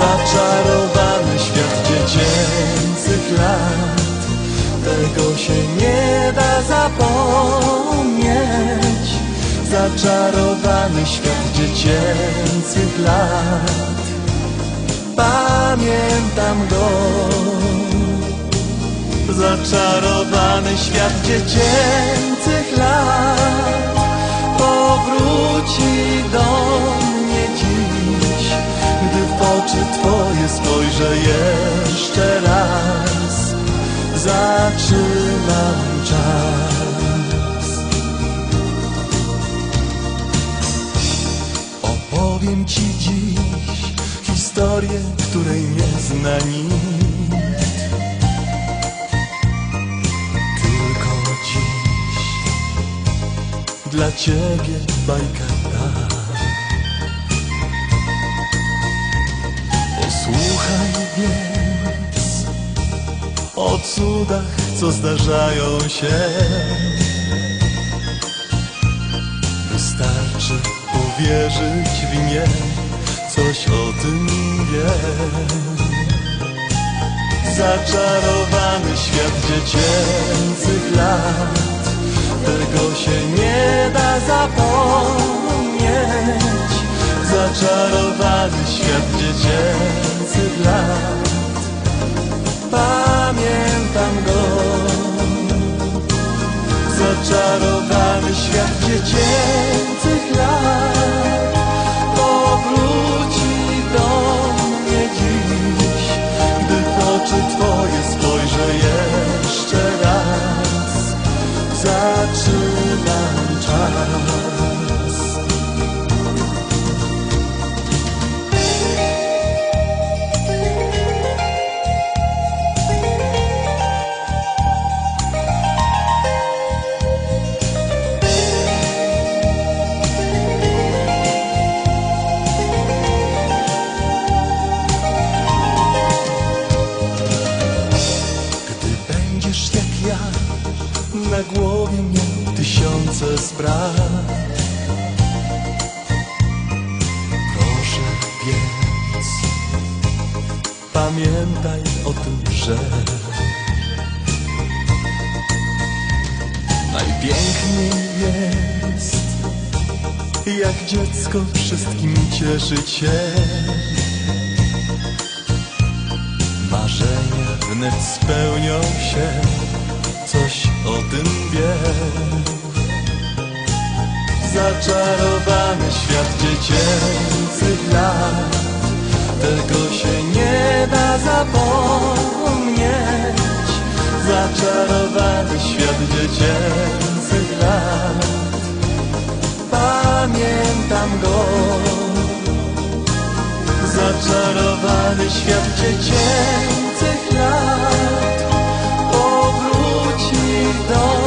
Zaczarowany świat dziecięcych lat. Tego się nie da zapomnieć. Zaczarowany świat dziecięcych lat. Pamiętam go. Zaczarowany świat dziecięcych lat. Powróci do oczy Twoje spojrzę jeszcze raz? Zatrzymam czas. Opowiem Ci dziś historię, której nie zna nikt. Tylko dziś dla Ciebie bajka ta Posłuchaj więc o cudach, co zdarzają się. Wystarczy uwierzyć w nie, coś o tym wiem Zaczarowany świat dziecięcych lat Tego się nie da zapomnieć. Zaczarowany świat dziecięcych lat. Pamiętam go. Zaczarowany świat dziecięcych Będziesz jak ja Na głowie miał tysiące spraw Proszę więc Pamiętaj o tym, że Najpiękniej jest Jak dziecko wszystkim cieszyć się Marzenia wnet spełnią się, coś o tym wiem. Zaczarowany świat dziecięcych lat, tego się nie da zapomnieć. Zaczarowany świat dziecięcych lat, pamiętam go zaczarowany świat dziecięcych lat. Powróci do